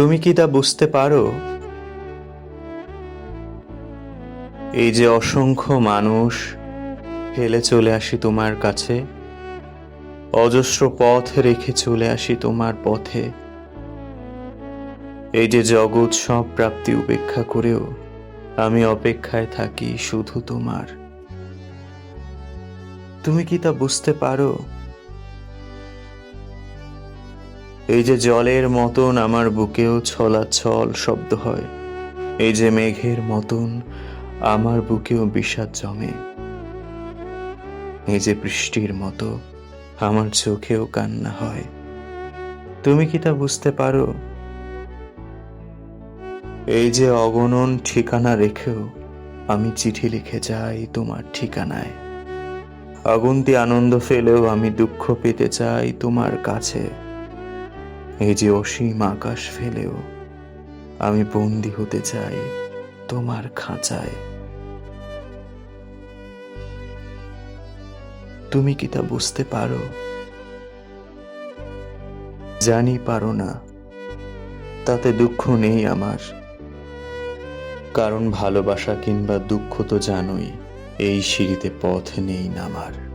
তুমি কি তা বুঝতে পারো? এই যে অসংখ্য মানুষ ফেলে চলে আসি তোমার কাছে, অজস্র পথ রেখে চলে আসি তোমার পথে। এই যে জগৎ সব প্রাপ্তি উপেক্ষা করেও আমি অপেক্ষায় থাকি শুধু তোমার। তুমি কি তা বুঝতে পারো? এই যে জলের মতন আমার বুকেও ছলাছল শব্দ হয়, এই যে মেঘের মতন আমার বুকেও বিষাদ জমে, এই যে বৃষ্টির মতো আমার চোখেও কান্না হয়। তুমি কি তা বুঝতে পারো? এই যে অগণন ঠিকানা রেখেও আমি চিঠি লিখে যাই তোমার ঠিকানায়। অগুন্তি আনন্দ ফেলেও আমি দুঃখ পেতে চাই তোমার কাছে। এই যে অসীম আকাশ ফেলেও আমি বন্দি হতে চাই তোমার খাঁচায়। তুমি কি তা বুঝতে পারো? জানি পারো না। তাতে দুঃখ নেই আমার। কারণ ভালোবাসা কিংবা দুঃখ তো জানোই, এই সিঁড়িতে পথ নেই নামার।